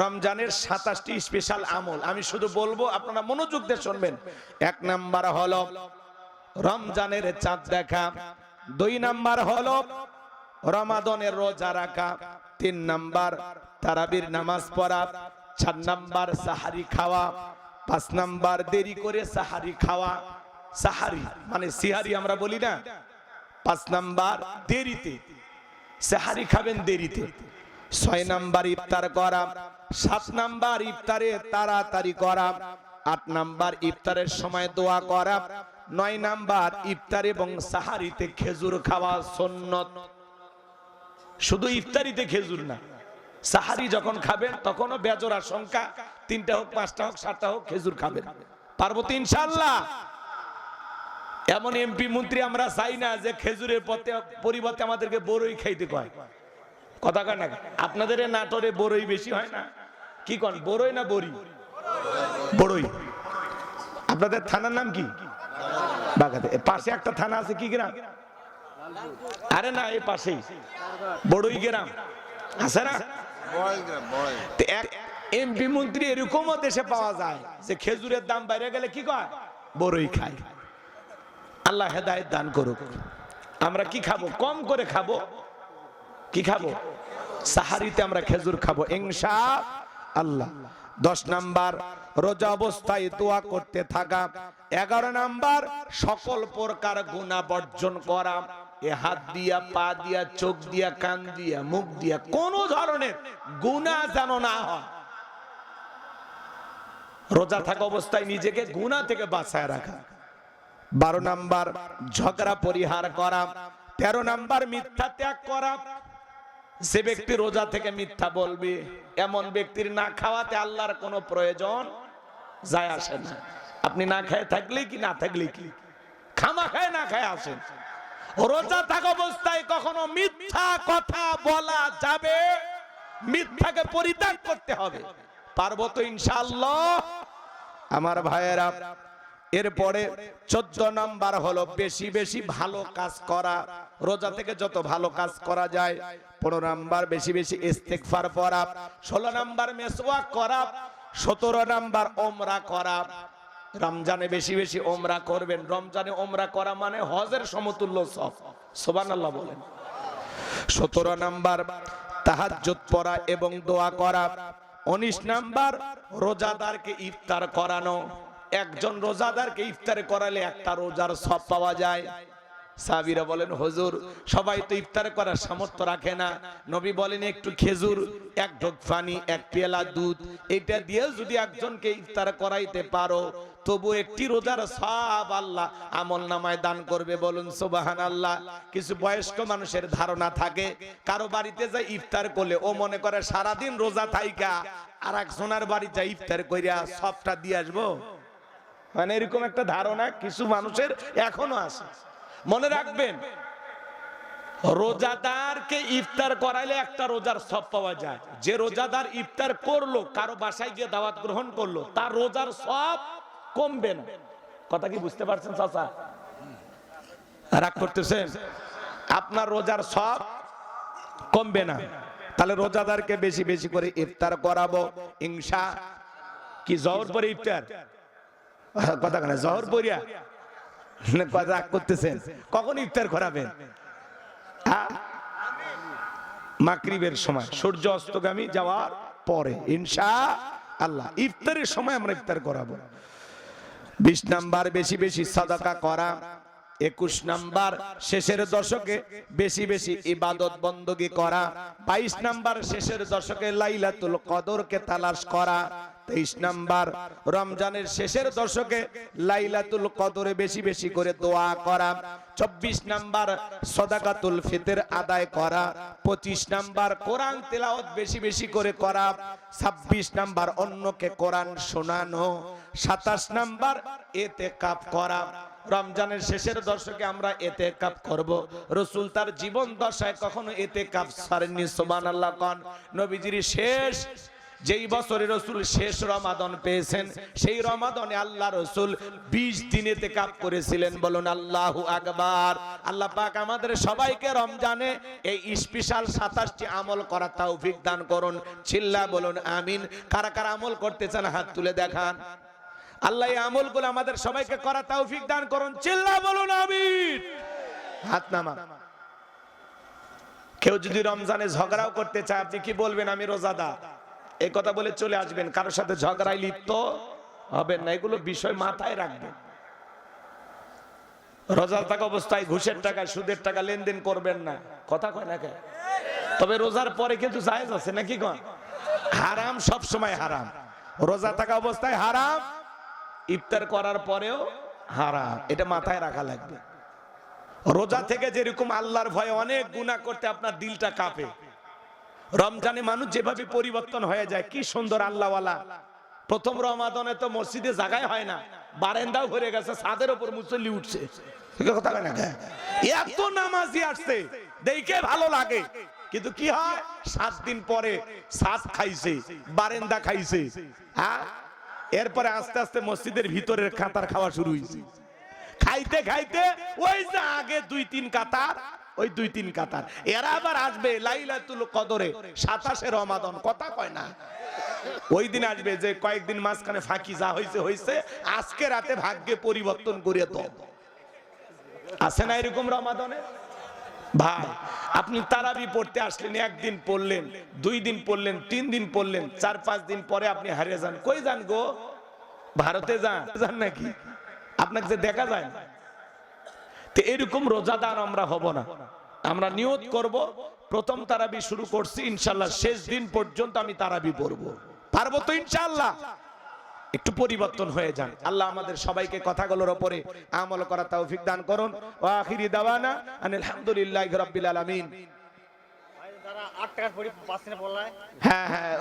রমজানের সাতাশটি স্পেশাল আমল। আমি শুধু বলব, আপনারা মনোযোগ দিয়ে শুনবেন। এক নাম্বার হলো রমজানের চাঁদ দেখা। দুই নাম্বার হলো রমাদনের রোজা রাখা। তিন নাম্বার তারাবির নামাজ পড়া। চার নাম্বার সাহারি খাওয়া। পাঁচ নাম্বার দেরি করে সাহারি খাওয়া। সাহারি মানে সিহারি আমরা বলি না। পাঁচ নাম্বার দেরিতে। সাহারি খাবেন দেরিতে। ছয় নাম্বার ইফতার করা। সাত নাম্বার ইফতারে তাড়াতাড়ি করা, আট নাম্বার ইফতারের সময় দোয়া করা, নয় নাম্বার ইফতার এবং সাহারিতে খেজুর খাওয়া সন্নত। শুধু ইফতারিতে খেজুর না, সাহারি যখন খাবেন তখনও বেজর আশঙ্কা, তিনটা হোক, পাঁচটা হোক, সাতটা হোক, খেজুর খাবেন। পারব তো ইনশাল্লাহ এমন এমপি মন্ত্রী আমরা চাই না যে খেজুরের পথে, পরিবর্তে আমাদেরকে বড়ই খাইতে কয়। কথা কয় না? আপনাদের নাটোরে বড়ই বেশি হয় না? কি কন বড়ই না বড়ি? বড়ই। আপনাদের থানার নাম কি? বাগাতে পাশে একটা থানা আছে কি গ্রাম? আরে না এই পাশেই বড়ই গ্রাম। আছে না? এক এমপি মন্ত্রী এরকমও দেশে পাওয়া যায় যে খেজুরের দাম বাইরে গেলে কি কয়? বড়ই খায়। আল্লাহ হেদায়েত দান করুক। আমরা কি খাব? কম করে খাব। কি খাব? সাহারিতে আমরা খেজুর খাব। ইনশা আল্লাহ। দশ নাম্বার, রোজা অবস্থায় দোয়া করতে থাকা। এগারো নাম্বার, সকল প্রকার গুণা বর্জন করা। এ হাত দিয়া, পা দিয়া, চোখ দিয়া, কান দিয়া, মুখ দিয়া, কোন ধরনের গুণা যেন না হয়। রোজা থাকা অবস্থায় নিজেকে গুণা থেকে বাঁচায় রাখা। বারো নাম্বার, ঝগড়া, পরিহার করা। তেরো নাম্বার, মিথ্যা ত্যাগ করা। যে ব্যক্তি রোজা থেকে মিথ্যা বলবে, এমন ব্যক্তির না খাওয়াতে আল্লাহর কোনো প্রয়োজন যায় আসে না। আপনি না খায় থাকলে কি, না থাকলে কি? খামা খায় না খায় আসেন। রোজা থাকা অবস্থায় কখনো মিথ্যা কথা বলা যাবে, মিথ্যাকে পরিত্যাগ করতে হবে। পারব তো ইনশাআল্লাহ। আমার ভাইয়েরা এরপরে চোদ্দ নাম্বার হলো বেশি বেশি ভালো কাজ করা। রোজা থেকে যত ভালো কাজ করা যায়, পনেরো নাম্বার বেশি বেশি ইস্তেকফার পড়া, ষোলো নাম্বার মেসওয়াক করা, সতেরো নাম্বার ওমরা করা। রমজানে বেশি বেশি ওমরা করবেন। রমজানে ওমরা করা মানে হজের সমতুল্য সব। সোবান আল্লাহ বলেন। সতেরো নাম্বার তাহাজ্জুদ পড়া এবং দোয়া করা। উনিশ নাম্বার রোজাদারকে ইফতার করানো। একজন রোজাদারকে ইফতার করালে একটা রোজার সব পাওয়া যায়। সাবিরা বলেন, হুজুর, সবাই তো ইফতার করার সামর্থ্য রাখে না। নবী বলেন, একটু খেজুর, এক ঢোক পানি, এক পেলা দুধ, এটা দিয়ে যদি একজনকে ইফতার করাইতে পারো, তবু একটি রোজার সব আল্লাহ আমল নামায় দান করবে। বলুন সুবাহান আল্লাহ কিছু বয়স্ক মানুষের ধারণা থাকে, কারও বাড়িতে যায় ইফতার করলে ও মনে করে, সারাদিন রোজা থাইকা আর এক সোনার বাড়ি যায় ইফতার কইরা সবটা দিয়ে আসব? মানে এরকম একটা ধারণা কিছু মানুষের এখনও আছে। মনে রাখবেন, রোজাদারকে ইফতার করাইলে একটা রোজার সব পাওয়া যায়। যে রোজাদার ইফতার করল, কারও বাসায় গিয়ে দাওয়াত গ্রহণ করল, তার রোজার সব কমবে না। কথা কি বুঝতে পারছেন, চাচা? রাগ করতেছেন? আপনার রোজার সব কমবে না। তাহলে রোজাদারকে বেশি বেশি করে ইফতার করাবো, ইনশা কি জহর পরে ইফতার? কথা কেন জহর পরিয়া রাগ করতেছেন। কখন ইফতার করাবেন? হ্যাঁ? মাগরিবের সময়, সূর্য অস্তগামী যাওয়ার পরে, ইনশা আল্লাহ, ইফতারের সময় আমরা ইফতার করাবো। বিশ নাম্বার, বেশি বেশি সাদাকা করা। একুশ নাম্বার, শেষের দশকে বেশি বেশি ইবাদত বন্দগি করা। বাইশ নাম্বার, শেষের দশকে লাইলাতুল কদরকে তালাশ করা। তেইশ নাম্বার, রমজানের শেষের দশকে লাইলাতুল কদরে বেশি বেশি করে দোয়া করা। চব্বিশ নাম্বার, সদাকাতুল ফিতের আদায় করা। পঁচিশ নাম্বার, কোরআন তেলাওয়াত বেশি বেশি করে করা। ছাব্বিশ নাম্বার, অন্যকে কোরআন শোনানো। সাতাশ নাম্বার এতে কাপ করা। রমজানের শেষের দর্শকে আমরা এতে কাপ করব। রসুল তার জীবন দশায় কখনো এতে কাপ সারেননি সোমান আল্লাহ কন। নবীজির শেষ যেই বছরে রসুল শেষ রমাদন পেয়েছেন, সেই রমাদনে আল্লাহ রসুল বিশ দিনেতে কাপ করেছিলেন। বলুন, আল্লাহ আকবার। আল্লাহ পাক আমাদের সবাইকে রমজানে এই স্পেশাল সাতাশটি আমল করা তৌফিক দান করুন। চিল্লা বলুন, আমিন। কারা কারা আমল করতে চান, হাত তুলে দেখান। আল্লাহ এই আমলগুলো আমাদের সবাইকে করা তৌফিক দান করুন। চিল্লা বলুন, আমিন। হাত নামা। কেউ যদি রমজানে ঝগড়াও করতে চায়, আপনি কি বলবেন, আমি রোজাদা এই কথা বলে চলে আসবেন। কারোর সাথে ঝগড়ায় লিপ্ত হবেন না। এগুলো বিষয় মাথায় রাখবেন। রোজার থাকা অবস্থায় ঘুষের টাকা, সুদের টাকা লেনদেন করবেন না। কথা কয় না তবে রোজার পরে কিন্তু জায়েজ আছে নাকি কন হারাম সব সময় হারাম। রোজা থাকা অবস্থায় হারাম, ইফতার করার পরেও হারাম। এটা মাথায় রাখা লাগবে। রোজা থেকে যেরকম আল্লাহর ভয়ে অনেক গুনাহ করতে আপনার দিলটা কাঁপে। রমজানে মানুষ যেভাবে পরিবর্তন হয়ে যায়, কি সুন্দর আল্লাহওয়ালা। প্রথম রমাদনে তো মসজিদে জায়গায় হয় না, বারেন্দাও ভরে গেছে, ছাদের উপর মুসল্লি উঠছে। এত নামাজি আসছে, দেখে ভালো লাগে। কিন্তু কি হয়? সাত দিন পরে সাত খাইছে, বারেন্দা খাইছে হ্যাঁ? এরপরে আস্তে আস্তে মসজিদের ভিতরের খাতার খাওয়া শুরু হয়েছে খাইতে খাইতে ওই যে আগে দুই তিন কাতার ওই দুই তিন কাতার। এরা আবার আসবে লাইলাতুল কদরে, সাতাশে রমাদন। কথা কয় না। ওই দিন আসবে যে কয়েকদিন মাঝখানে ফাঁকি যা হয়েছে হয়েছে আজকে রাতে ভাগ্যে পরিবর্তন করে তো আছে না এরকম রমাদনে? ভাই, আপনি তারাবি পড়তে আসলেন, একদিন পড়লেন, দুই দিন পড়লেন, তিন দিন পড়লেন, চার পাঁচ দিন পরে আপনি হারিয়ে যান। কই যান গো? ভারতে যান। যান নাকি? আপনাকে যে দেখা যায় না। তো এরকম রোজাদার আমরা হব না। আমরা নিয়ত করব, প্রথম তারাবি শুরু করছি, ইনশাল্লাহ শেষ দিন পর্যন্ত আমি তারাবি পড়ব। পারব তো ইনশাল্লাহ। একটু পরিবর্তন হয়ে যান। আল্লাহ আমাদের সবাইকে কথাগুলোর উপরে আমল করা তৌফিক দান করুন। ওয়া আখিরি দাওয়ানা আনিল হামদুলিল্লাহি রাব্বিল আলামিন যারা আট টাকার পড়ি পাঁচ দিনে পড়লায় হ্যাঁ হ্যাঁ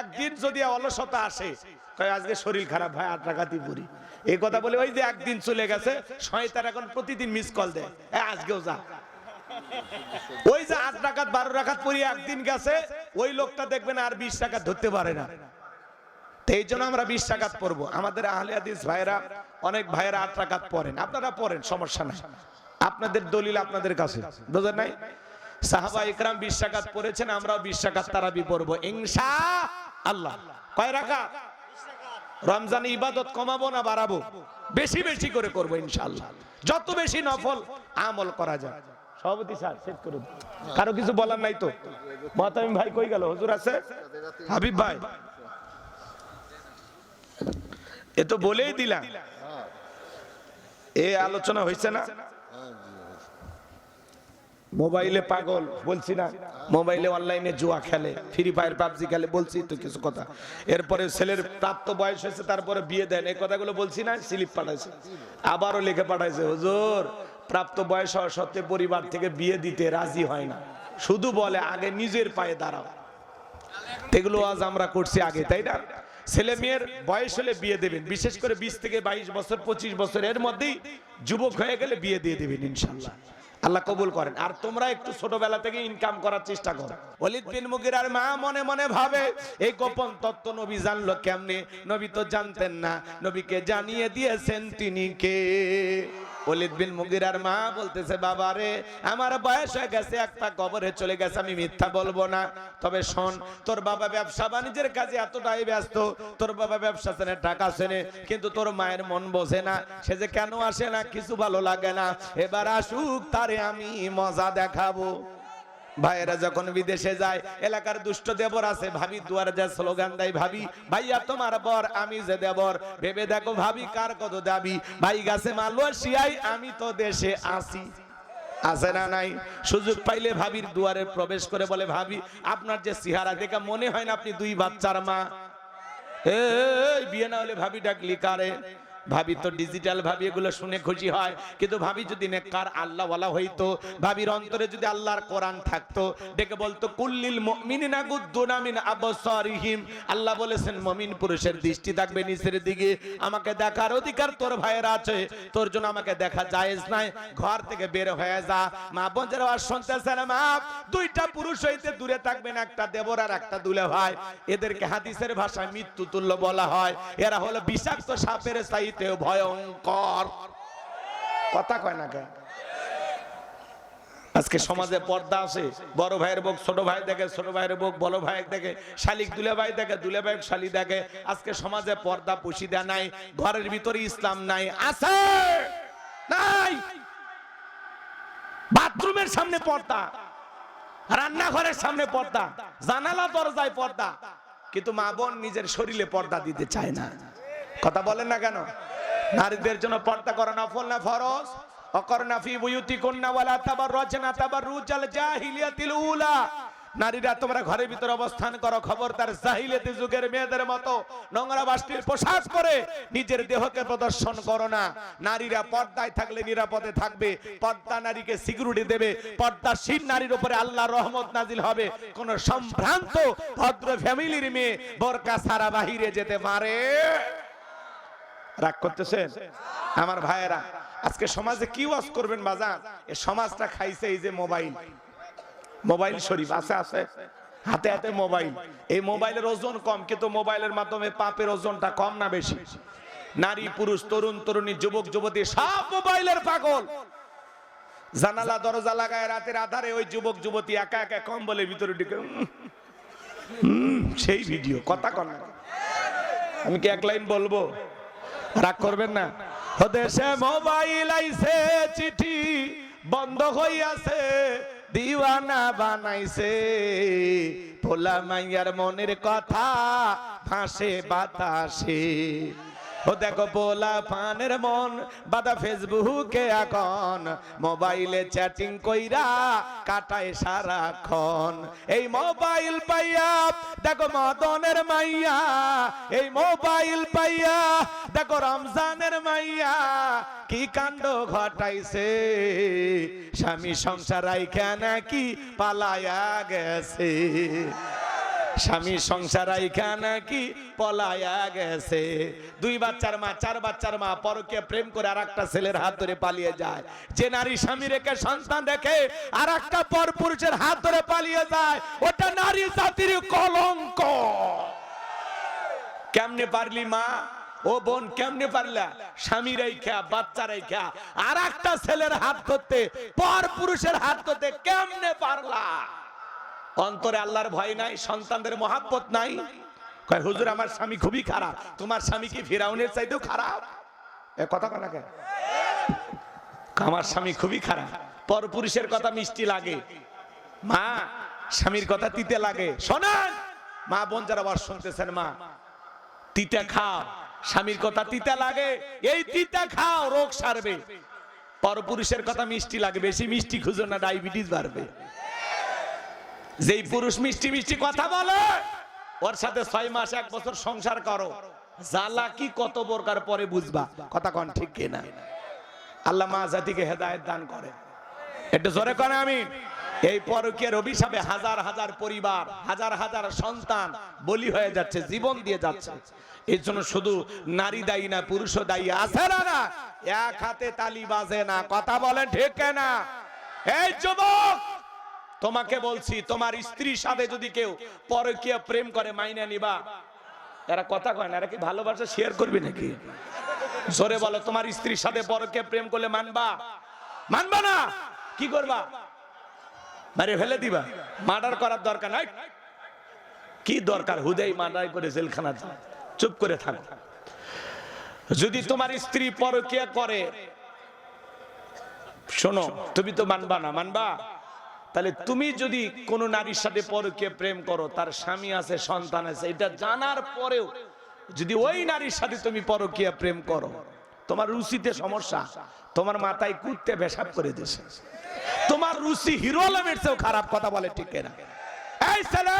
একদিন যদি অলসতা আসে আজকে শরীর খারাপ, ভাই, আট পড়ি। এই কথা বলে, ওই যে একদিন চলে গেছে, শয়তান এখন প্রতিদিন মিস কল দেয়। আজকেও যা। ওই যে আট রাকাত, বারো রাকাত পড়ি একদিন গেছে, ওই লোকটা দেখবেন আর বিশ টাকা ধরতে পারে না। তো এই জন্য আমরা বিশ টাকাত পড়ব। আমাদের আহলে হাদিস ভাইরা অনেক ভাইয়েরা আট টাকাত পড়েন। আপনারা পড়েন, সমস্যা নাই। আপনাদের দলিল আপনাদের কাছে। বুঝলেন নাই? সাহাবা ইকরাম বিশ টাকাত পড়েছেন, আমরাও বিশ টাকাত তারাবি পড়ব। ইনশা আল্লাহ। কয় রাখা রমজানে ইবাদত কমাবো না বাড়াবো? বেশি বেশি করে করব ইনশাআল্লাহ। যত বেশি নফল আমল করা যায়। সভাপতি স্যার শেষ করুন কারও কিছু বলার নাই তো? মহাতামিম ভাই কই গেল? হুজুর আছে? হাবিব ভাই। এ তো বলেই দিলাম। এ আলোচনা হয়েছে না? মোবাইলে পাগল, বলছি না। মোবাইলে অনলাইনে জুয়া খেলে, ফ্রি ফায়ার, পাবজি খেলে, বলছি তো কিছু কথা। এরপরে ছেলের প্রাপ্ত বয়স হয়েছে, তারপরে বিয়ে দেন এই কথাগুলো বলছি না, স্লিপ পাঠাইছে। আবারও লিখে পাঠাইছে, হুজুর, প্রাপ্ত বয়স হওয়া সত্ত্বে পরিবার থেকে বিয়ে দিতে রাজি হয় না। শুধু বলে, আগে নিজের পায়ে দাঁড়াও। এগুলো আজ আমরা করছি আগে, তাই না? ছেলে মেয়ের বয়স হলে বিয়ে দেবেন। বিশেষ করে বিশ থেকে বাইশ বছর, পঁচিশ বছর, এর মধ্যেই যুবক হয়ে গেলে বিয়ে দিয়ে দেবেন ইনশাল্লাহ আল্লাহ কবুল করেন। আর তোমরা একটু ছোটবেলা থেকে ইনকাম করার চেষ্টা করো। ওয়ালিদ বিন মুগিরার মা মনে মনে ভাবে, এই গোপন তত্ত্ব নবী জানলো কেমনে? নবী তো জানতেন না। নবীকে জানিয়ে দিয়েছেন তিনি কে? ওলিদ বিন মুগিরার মা বলতেছে বাবা রে আমার বয়স হয়ে গেছে একটা কবরে চলে গেছে, আমি মিথ্যা বলব না। তবে শোন, তোর বাবা ব্যবসা বাণিজ্যের কাজে এতটাই ব্যস্ত। তোর বাবা ব্যবসা চেনে, টাকা চেনে, কিন্তু তোর মায়ের মন বোঝে না। সে যে কেন আসে না, কিছু ভালো লাগে না। এবার আসুক, তারে আমি মজা দেখাবো। ভাইয়েরা যখন বিদেশে যায়, এলাকার দুষ্ট দেবর আছে, ভাবি, দুয়ার যা স্লোগান দেয়, ভাবি, ভাইয়া, তোমার বর, আমি যে দেবর। ভেবে দেখো, ভাবি, কার কত দাবি? ভাই, গাছে মালুয়া শিয়াই আমি তো দেশে আসি আছে না নাই? সুযোগ পাইলে ভাবির দুয়ারে প্রবেশ করে বলে, ভাবি, আপনার যে চেহারা দেখে মনে হয় না আপনি দুই বাচ্চার মা। এই, বিয়ে না হলে ভাবি ডাকলি কারে? ভাবি তো ডিজিটাল ভাবি, এগুলো শুনে খুশি হয়। কিন্তু ভাবি যদি নেককার আল্লাহ ওয়ালা হইতো, ভাবির অন্তরে যদি আল্লাহর কোরআন থাকতো, ডেকে বলতো, কুল্লিল মুমিনিনা মিন আল্লাহ বলেছেন, মুমিন পুরুষের দৃষ্টি থাকবে নিচের দিকে। আমাকে দেখার অধিকার তোর ভাইয়ের আছে। তোর জন্য আমাকে দেখা জায়েজ নাই। ঘর থেকে বের হয়ে যা। মা বোনদের আওয়াজ শুনতেছেন, মা, দুইটা পুরুষ হইতে দূরে থাকবেন একটা দেবর আর একটা দুলে ভাই। এদেরকে হাদিসের ভাষায় মৃত্যু তুল্য বলা হয়। এরা হলো বিষাক্ত সাপের চাইতে ভয়ঙ্কর। কথা কয় না কেন আজকে সমাজে পর্দা আছে। বড় ভাইয়ের বুক ছোট ভাই দেখে ছোট ভাইয়ের বুক বড় ভাই দেখে শালিক দুলে ভাই দেখে দুলে ভাই শালি দেখে। আজকে সমাজে পর্দা পুশিদা নাই ঘরের ভিতরে ইসলাম নাই আছে? নাই? বাথরুমের সামনে পর্দা রান্নাঘরের সামনে পর্দা জানালা দরজায় পর্দা কিন্তু মা বোন নিজের শরীরে পর্দা দিতে চায় না। কথা বলেন না কেন? নারীদের জন্য পর্দা করা নফল না ফরজ? নারীরা না। পর্দায় থাকলে নিরাপদে থাকবে। পর্দা নারীকে সিকিউরিটি দেবে। পর্দাশীল নারীর উপরে আল্লাহ রহমত নাজিল হবে। কোন সম্ভ্রান্ত, ভদ্র ফ্যামিলির মেয়ে বোরকা সারা বাহিরে যেতে পারে। রাগ করতেছেন? আমার ভাইয়েরা, আজকে সমাজে কি ওয়াজ করবেন বাজার এ সমাজটা খাইছে এই যে মোবাইল। মোবাইল শরীফ আছে আছে? হাতে হাতে মোবাইল। এই মোবাইলের ওজন কম, কিন্তু মোবাইলের মাধ্যমে পাপের ওজনটা কম না বেশি? নারী, পুরুষ, তরুণ, তরুণী, যুবক, যুবতী, সব মোবাইলের পাগল। জানালা, দরজা লাগায় রাতের আধারে ওই যুবক, যুবতী একা একা কম্বলের ভিতরে ঢুকে সেই ভিডিও, কথা কন? আমি কি এক লাইন বলব? রাগ করবেন না। দেশে মোবাইল আইছে, চিঠি বন্ধ হইয়াছে, দিওয়ানা বানাইছে। পোলা মাইয়ার মনের কথা ফাঁসে বাতাসে। ও দেখো পোলা ফানের মন, বাদা ফেসবুকে এখন। মোবাইলে চ্যাটিং কইরা কাটায় সারাক্ষণ। এই মোবাইল পাইয়া, দেখো মদনের মাইয়া। এই মোবাইল পাইয়া, দেখো রমজানের মাইয়া। কি কাণ্ড ঘটাইছে? স্বামী সংসার আইখা নাকি পালায়া গেছে। স্বামী সংসার নাকি পলায়া গেছে। দুই বাচ্চার মা, চার বাচ্চার মা পরকে প্রেম করে আর একটা ছেলের হাত ধরে পালিয়ে যায়। যে নারী স্বামী রেখে, সন্তান রেখে আর একটা পর পুরুষের হাত ধরে পালিয়ে যায়, ওটা নারী জাতির কলঙ্ক। কেমনে পারলি মা? ও বোন, কেমনে পারলা? স্বামী রেখা, বাচ্চা রেখা আর একটা ছেলের হাত ধরতে, পর পুরুষের হাত ধরতে কেমনে পারলা? অন্তরে আল্লাহর ভয় নাই, সন্তানদের মহাব্বত নাই। কয়, হুজুর, আমার স্বামী খুবই খারাপ। তোমার স্বামী কি ফিরাউনের চাইতেও খারাপ? এ, কথা কথা কে আমার স্বামী খুবই খারাপ। পরপুরুষের কথা মিষ্টি লাগে। মা, স্বামীর কথা তিতে লাগে। শোনান, মা বোন যারা আবার শুনতেছেন, মা, তিতে খাও। স্বামীর কথা তিতে লাগে। এই তিতে খাও, রোগ সারবে। পরপুরুষের কথা মিষ্টি লাগে। বেশি মিষ্টি খুঁজো না, ডায়াবেটিস বাড়বে। যেই পুরুষ মিষ্টি মিষ্টি কথা বলে, ওর সাথে ছয় মাস, এক বছর সংসার করো। জ্বালা কি কত প্রকার পরে বুঝবা? কথা কন ঠিক কিনা? আল্লাহ মা জাতিকে হেদায়েত দান করে। একটু জোরে করে আমি। এই পরকের অভিশাপে হাজার হাজার পরিবার, হাজার হাজার সন্তান বলি হয়ে যাচ্ছে, জীবন দিয়ে যাচ্ছে। এর জন্য শুধু নারী দায়ী না পুরুষও দায়ী আছে না না? এক হাতে তালি বাজে না, কথা বলেন ঠিক না এই যুবক! তোমাকে বলছি, তোমার স্ত্রীর সাথে যদি কেউ পরকীয় প্রেম করে, মাইনে নিবা। এরা কথা কয় না, এরা কি ভালোবাসা শেয়ার করবে নাকি? জোরে বলো, তোমার স্ত্রীর সাথে পরকীয় প্রেম করলে মানবা? মানবা না? কি করবা? মারে ফেলে দিবা। মার্ডার করার দরকার নাই। কি দরকার? হুদেই মার্ডার করে জেলখানা যাও। চুপ করে থাকো। যদি তোমার স্ত্রী পরকীয়া করে, শোনো, তুমি তো মানবা না। মানবা? তাহলে তুমি যদি কোন নারীর সাথে পরকে প্রেম করো, তার স্বামী আছে, সন্তান আছে, এটা জানার পরেও যদি ওই নারীর সাথে তুমি পরকীয়া প্রেম করো, তোমার রুচিতে সমস্যা, তোমার মাথায় কুত্তে পেশাব করে দিছে তোমার রুচি হিরো আলমের চেয়েও খারাপ কথা বলে, ঠিক না এই ছেলে!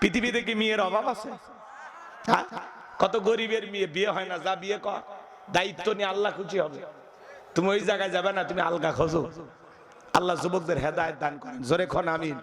পৃথিবীতে কি মেয়ের অভাব আছে? হ্যাঁ? কত গরিবের মেয়ে, বিয়ে হয় না, যা বিয়ে কর। দায়িত্ব নিয়ে আল্লাহ খুশি হবে। তুমি ওই জায়গায় যাবে না, তুমি আলগা খোঁজো। আল্লাহ যুবকদের হেদায়ত দান করেন। জোরে খন আমিন।